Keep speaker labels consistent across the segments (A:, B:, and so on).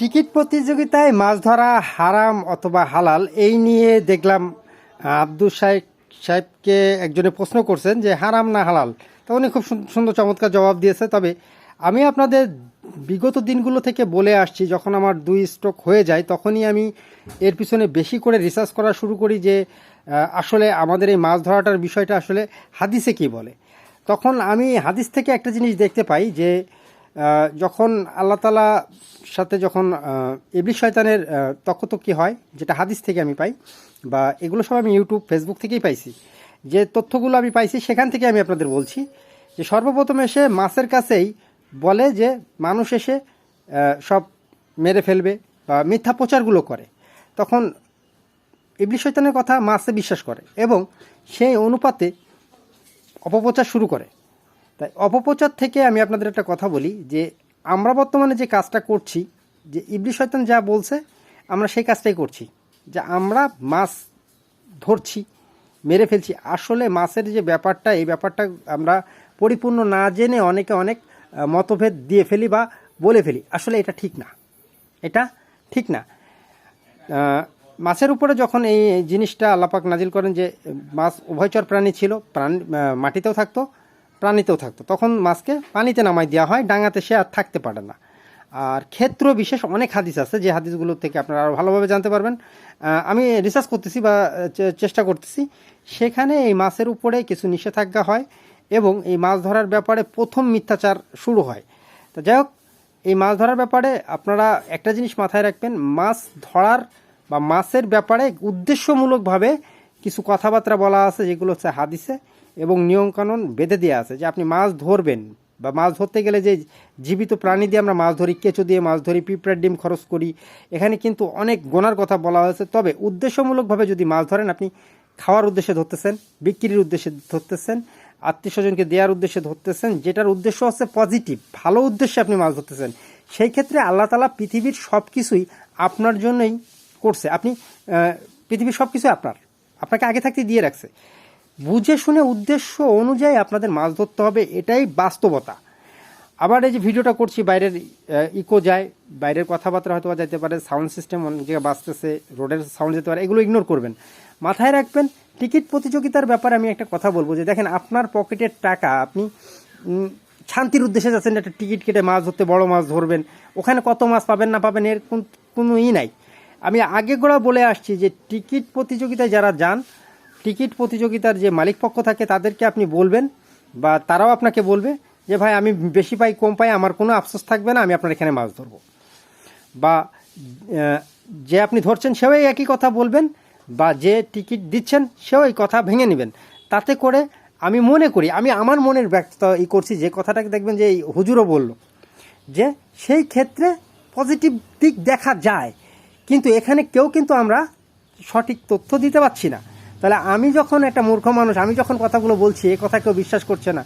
A: Ticket প্রতিযোগিতায় মাছ ধরা হারাম অথবা হালাল, এই নিয়ে দেখলাম আব্দুল সাহেব সাহেবকে একজনে প্রশ্ন করছেন যে হারাম না হালাল? তো উনি খুব সুন- সুন্দর চমৎকার জবাব দিয়েছে। তবে আমি আপনাদের বিগত দিনগুলো থেকে বলে আসছি, যখন আমার দুই স্ট্রোক হয়ে যায়, তখনই আমি এর পিছনে বেশি করে রিসার্চ করা শুরু করি যে আসলে আমাদের এই মাছ ধরাটার বিষয়টা আসলে হাদিসে কি বলে? তখন আমি হাদিস থেকে একটা জিনিস দেখতে পাই যে যখন আল্লাহ তালা সাথে যখন এবলি শয়তানের তকতকি হয়, যেটা হাদিস থেকে আমি পাই, বা এগুলো সব আমি ইউটিউব, ফেসবুক থেকেই পাইছি, যে তথ্যগুলো আমি পাইছি সেখান থেকে আমি আপনাদের বলছি যে সর্বপ্রথম এসে মাছের কাছেই বলে যে মানুষ এসে সব মেরে ফেলবে বা মিথ্যা প্রচারগুলো করে। তখন ইবলিশ শৈতানের কথা মাছে বিশ্বাস করে এবং সেই অনুপাতে অপপ্রচার শুরু করে। তাই অপপ্রচার থেকে আমি আপনাদের একটা কথা বলি, যে আমরা বর্তমানে যে কাজটা করছি, যে ইবলি শয়তান যা বলছে, আমরা সেই কাজটাই করছি। যে আমরা মাছ ধরছি, মেরে ফেলছি। আসলে মাছের যে ব্যাপারটা, এই ব্যাপারটা আমরা পরিপূর্ণ না জেনে অনেকে অনেক মতভেদ দিয়ে ফেলি বা বলে ফেলি। আসলে এটা ঠিক না। এটা ঠিক না। মাছের উপরে যখন এই জিনিসটা আল্লাপাক নাজিল করেন যে মাছ উভয়চর প্রাণী ছিল, প্রাণ মাটিতেও থাকতো প্রাণীতেও থাকতো। তখন মাছকে পানিতে নামাই দেওয়া হয়, ডাঙাতে সে আর থাকতে পারে না। আর ক্ষেত্র বিশেষ অনেক হাদিস আছে, যে হাদিসগুলো থেকে আপনারা আরও ভালোভাবে জানতে পারবেন। আমি রিসার্চ করতেছি বা চেষ্টা করতেছি। সেখানে এই মাছের উপরে কিছু নিষেধাজ্ঞা হয় এবং এই মাছ ধরার ব্যাপারে প্রথম মিথ্যাচার শুরু হয়। তো যাই হোক, এই মাছ ধরার ব্যাপারে আপনারা একটা জিনিস মাথায় রাখবেন, মাছ ধরার বা মাছের ব্যাপারে উদ্দেশ্যমূলকভাবে কিছু কথাবার্তা বলা আছে, যেগুলো হচ্ছে হাদিসে এবং নিয়মকানুন বেঁধে দেওয়া আছে, যে আপনি মাছ ধরবেন বা মাছ ধরতে গেলে যে জীবিত প্রাণী দিয়ে আমরা মাছ ধরি, কেঁচো দিয়ে মাছ ধরি, পিঁপড়ার ডিম খরচ করি, এখানে কিন্তু অনেক গোনার কথা বলা হয়েছে। তবে উদ্দেশ্যমূলকভাবে যদি মাছ ধরেন, আপনি খাওয়ার উদ্দেশ্যে ধরতেছেন, বিক্রির উদ্দেশ্যে ধরতেছেন আত্মীয় স্বজনকে দেওয়ার উদ্দেশ্যে ধরতেছেন, যেটার উদ্দেশ্য হচ্ছে পজিটিভ ভালো উদ্দেশ্যে আপনি মাছ ধরতেছেন, সেই ক্ষেত্রে আল্লাহ তালা পৃথিবীর সব কিছুই আপনার জন্যই করছে। আপনি পৃথিবীর সব কিছুই আপনার। আপনাকে আগে থাকতে দিয়ে রাখছে। বুঝে শুনে উদ্দেশ্য অনুযায়ী আপনাদের মাছ ধরতে হবে, এটাই বাস্তবতা। আবার এই যে ভিডিওটা করছি, বাইরের ইকো যায়, বাইরের কথাবার্তা হয়তো যেতে পারে সাউন্ড সিস্টেম অনেক জায়গায় বাঁচতেছে রোডের সাউন্ড যেতে পারে, এগুলো ইগনোর করবেন। মাথায় রাখবেন, টিকিট প্রতিযোগিতার ব্যাপারে আমি একটা কথা বলব যে, দেখেন, আপনার পকেটের টাকা আপনি শান্তির উদ্দেশ্যে যাচ্ছেন একটা টিকিট কেটে মাছ ধরতে, বড় মাছ ধরবেন, ওখানে কত মাছ পাবেন না পাবেন, এর কোনো ই নাই। আমি আগে গোড়া বলে আসছি যে টিকিট প্রতিযোগিতায় যারা যান, টিকিট প্রতিযোগিতার যে মালিক পক্ষ থাকে তাদেরকে আপনি বলবেন বা তারাও আপনাকে বলবে যে, ভাই, আমি বেশি পাই, কম পাই, আমার কোনো আফসোস থাকবে না, আমি আপনার এখানে মাছ ধরবো। বা যে আপনি ধরছেন সেও একই কথা বলবেন বা যে টিকিট দিচ্ছেন সেও এই কথা ভেঙে নেবেন। তাতে করে আমি মনে করি, আমি আমার মনের ব্যক্ত ই করছি, যে কথাটাকে দেখবেন যে এই হুজুরও বলল যে, সেই ক্ষেত্রে পজিটিভ দিক দেখা যায় কিন্তু এখানে কেউ কিন্তু আমরা সঠিক তথ্য দিতে পারছি না। তাহলে আমি যখন একটা মূর্খ মানুষ, আমি যখন কথাগুলো বলছি এই কথা কেউ বিশ্বাস করছে না।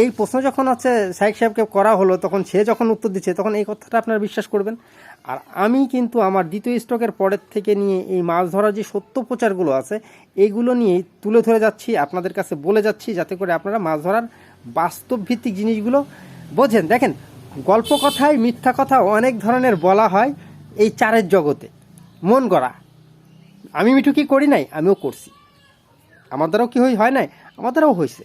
A: এই প্রশ্ন যখন হচ্ছে শাহেক সাহেবকে করা হলো, তখন সে যখন উত্তর দিচ্ছে, তখন এই কথাটা আপনারা বিশ্বাস করবেন? আর আমি কিন্তু আমার দ্বিতীয় স্টকের পরের থেকে নিয়ে এই মাছ ধরার যে সত্য প্রচারগুলো আছে এইগুলো নিয়েই তুলে ধরে যাচ্ছি, আপনাদের কাছে বলে যাচ্ছি, যাতে করে আপনারা মাছ ধরার বাস্তব ভিত্তিক জিনিসগুলো বোঝেন। দেখেন, গল্প কথায় মিথ্যা কথা অনেক ধরনের বলা হয়। এই চারের জগতে। মন গড়া। আমি মিঠু কি করি নাই? আমিও করছি। আমার দ্বারাও কি হয় নাই? আমার দ্বারাও হয়েছে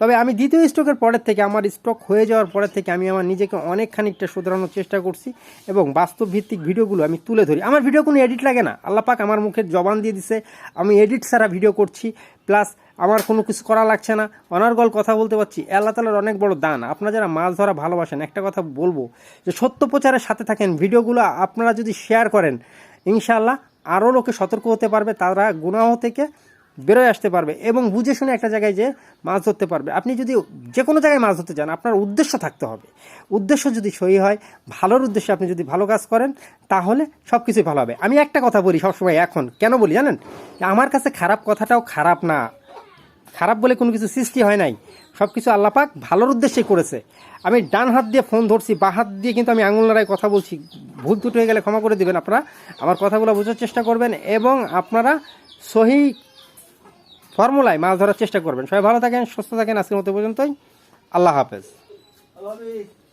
A: তবে আমি দ্বিতীয় স্ট্রোকের পরের থেকে, আমার স্ট্রোক হয়ে যাওয়ার পরের থেকে আমি আমার নিজেকে অনেক খানিকটা শুধরানোর চেষ্টা করছি এবং বাস্তব ভিত্তিক ভিডিওগুলো আমি তুলে ধরি। আমার ভিডিও কোনো এডিট লাগে না। আল্লাহ পাক আমার মুখের জবান দিয়ে দিছে। আমি এডিট ছাড়া ভিডিও করছি। প্লাস আমার কোনো কিছু করা লাগছে না, অনার্গল কথা বলতে পারছি। আল্লাহ তালার অনেক বড় দান। আপনারা যারা মাছ ধরা ভালোবাসেন, একটা কথা বলব যে সত্য প্রচারের সাথে থাকেন, ভিডিওগুলো আপনারা যদি শেয়ার করেন, ইনশাআল্লাহ আরও লোকে সতর্ক হতে পারবে, তারা গুনাহ থেকে বেরোয় আসতে পারবে এবং বুঝে শুনে একটা জায়গায় যে মাছ ধরতে পারবে। আপনি যদি যে কোনো জায়গায় মাছ ধরতে চান আপনার উদ্দেশ্য থাকতে হবে। উদ্দেশ্য যদি সহি হয়, ভালোর উদ্দেশ্যে আপনি যদি ভালো কাজ করেন, তাহলে সব কিছুই ভালো হবে। আমি একটা কথা বলি সবসময় এখন। কেন বলি জানেন? আমার কাছে খারাপ কথাটাও খারাপ না। খারাপ বলে কোনো কিছু সৃষ্টি হয় নাই। সব কিছু আল্লাপাক ভালোর উদ্দেশ্যে করেছে। আমি ডান হাত দিয়ে ফোন ধরছি, বা হাত দিয়ে কিন্তু আমি আঙুল নাড়ায় কথা বলছি। ভুল ত্রুটি হয়ে গেলে ক্ষমা করে দেবেন আপনারা। আমার কথাগুলো বোঝার চেষ্টা করবেন এবং আপনারা সহি ফর্মুলায় মাছ ধরার চেষ্টা করবেন। সবাই ভালো থাকেন, সুস্থ থাকেন। আজকের মতো পর্যন্তই। আল্লাহ হাফেজ।
B: আল্লাহ হাফেজ।